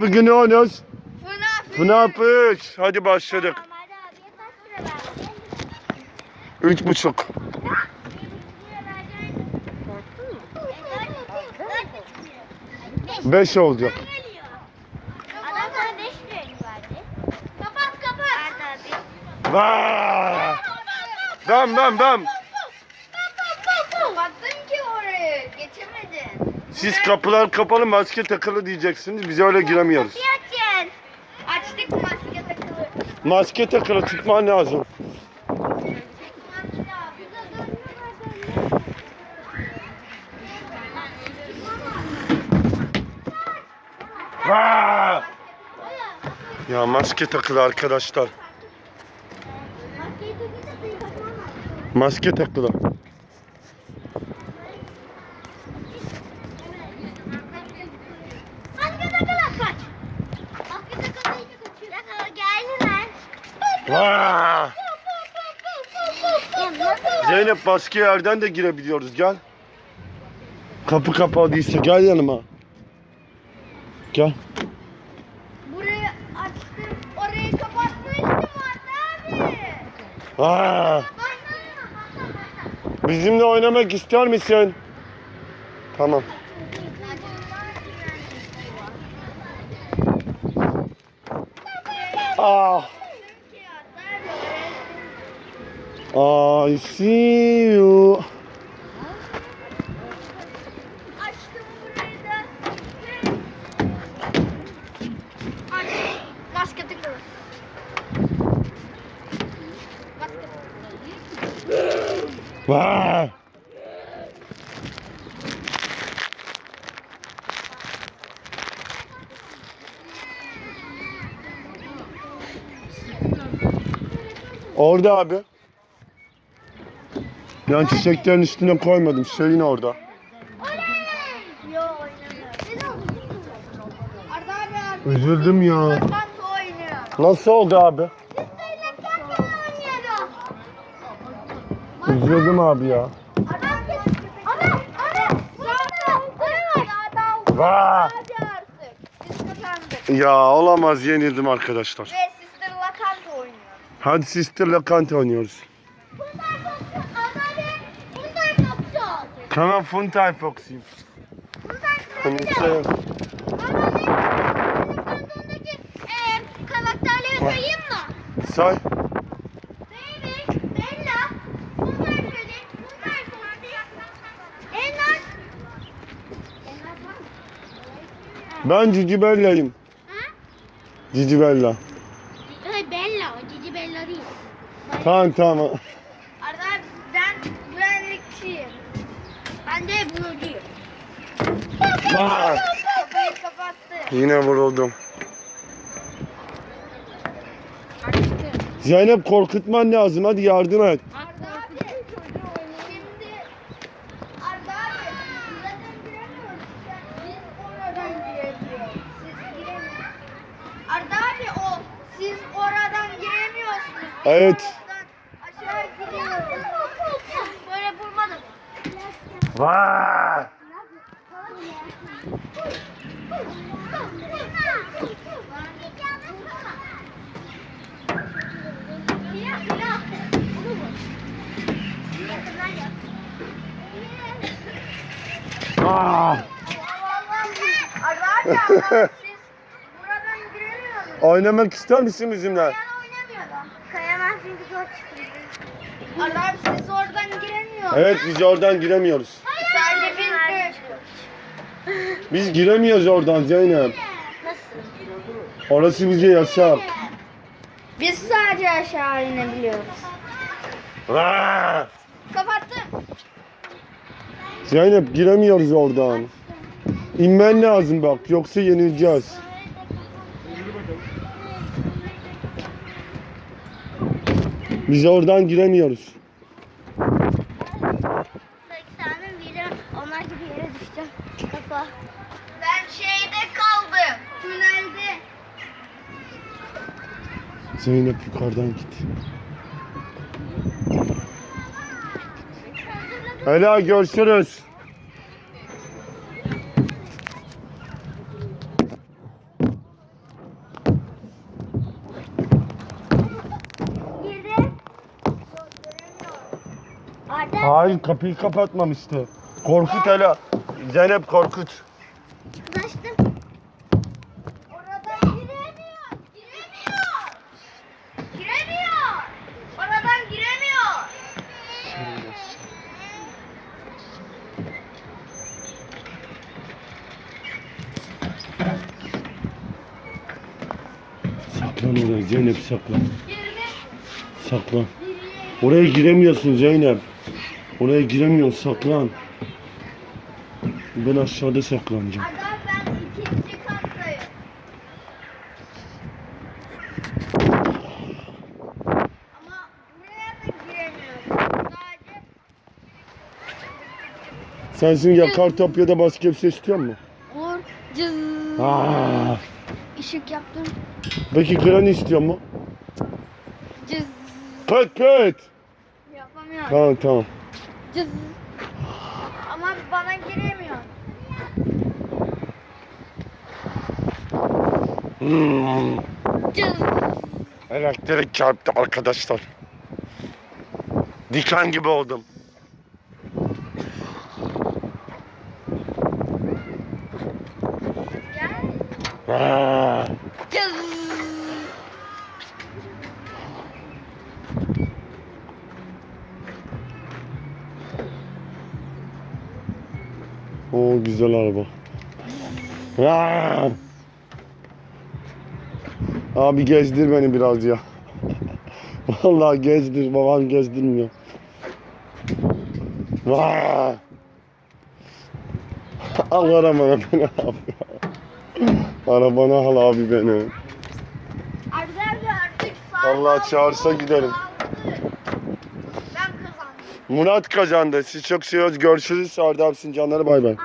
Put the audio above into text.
Bugün ne oynuyoruz? FNAF. FNAF 3. Hadi başladık. Üç buçuk. Beş olacak. Adam sana 5 lira verdi. Kapat kapat. Hadi abi. Vaa! Ben ben ben. Kapattın ki orayı. Geçemedin. Siz kapılar kapalı maske takılı diyeceksiniz. Biz öyle giremiyoruz. Kapıyı açın. Açtık maske takılı. Maske takılı tutman lazım. Vaa! Ya maske takılı arkadaşlar. Maske takılı. Maske takılı kaç. Maske takılı iyice kaçıyor. Geldi lan. Vaa! Zeynep başka yerden de girebiliyoruz gel. Kapı kapalıysa gel yanıma. Gel. Burayı açtım. Orayı kapatmıştım anne abi. Aa, bizimle oynamak ister misin? Tamam. Ah, I see you. Açtım burayı da. Maske takılı. Maske takılı. Vaa! Orada abi. Ben çiçeklerin üstüne koymadım. Şeyin orada. Üzüldüm ya. Nasıl oldu abi? Üzüldüm abi ya. Vaa! Ya olamaz yenildim arkadaşlar. Ve Sister Lakanta oynuyor. Hadi Sister'la Kante oynuyoruz. Bunlar koptu. Adam bunlar koptu. Tamam Konuşayım. Kantondaki eee karakterleri sayayım mı? Say. Baby, Bella, bunlar şöyle, bunlar şöyle. Enler. Enler var mı? Ben Cici Bella'yım. Ha? Cici Bella. Evet Bella, o Cici Bella değil. Tamam tamam. Arda ben güvenlikçiyim. Ben de kapattı. Yine vuruldum. Zeynep korkutman lazım. Hadi yardım et. Arda abi. Şimdi Arda abi zaten giremiyoruz. Biz oradan girebiliyoruz. Siz giremiyorsunuz. Arda abi o. Siz oradan giremiyorsunuz. Evet. oradan Aşağı giriyoruz. Böyle vurmadım. Vaa! Silah silah. Yakından yap. Aa! Arda abi ama siz buradan giremiyorsunuz. Oynamak ister misin bizimle? Da. Kayamaz çünkü zor çıkıyor. Arda abi siz oradan giremiyorsunuz. Evet biz oradan giremiyoruz. Sadece biz de. Biz giremiyoruz oradan Zeynep. Nasıl? Orası bize yasak. Biz sadece aşağı inebiliyoruz. Vaa! Kapattım. Zeynep giremiyoruz oradan. İnmen lazım bak yoksa yenileceğiz. Biz oradan giremiyoruz. Sanırım biri onlar gibi yere düşeceğim. Kafa. Ben şeyde kaldım. Tünelde. Zeynep yukarıdan git. Ela görüşürüz. Hayır kapıyı kapatmamıştı. Korkut hele. Zeynep korkut. Uzlaştım. Oradan giremiyor. Giremiyor. Giremiyor. Oradan giremiyor. Saklan oraya Zeynep saklan. Girdi. Saklan. Oraya giremiyorsun Zeynep. Oraya giremiyorsun saklan. Ben aşağıda saklanacağım. Adam ben ikinci kattayım. Ama buraya da giremiyorum. Sadece Sensin ya Kartopya'da şey istiyor mu? Olur. Cız. Aa, Işık yaptım. peki kıran istiyor mu? Cız. Pıt pıt. Yapamıyorum. Tamam tamam. Cız. Ama bana giremiyor. Hmm. Cız. Elektrik çarptı arkadaşlar. Diken gibi oldum. Gel. O güzel araba. Abi gezdir beni biraz ya. Vallahi gezdir babam gezdirmiyor. Aa. Al arabana beni abi. Arabana al abi beni. Allah çağırsa giderim. Murat kazandı. Siz çok seviyoruz. Görüşürüz. Arda abisin canları bay bay.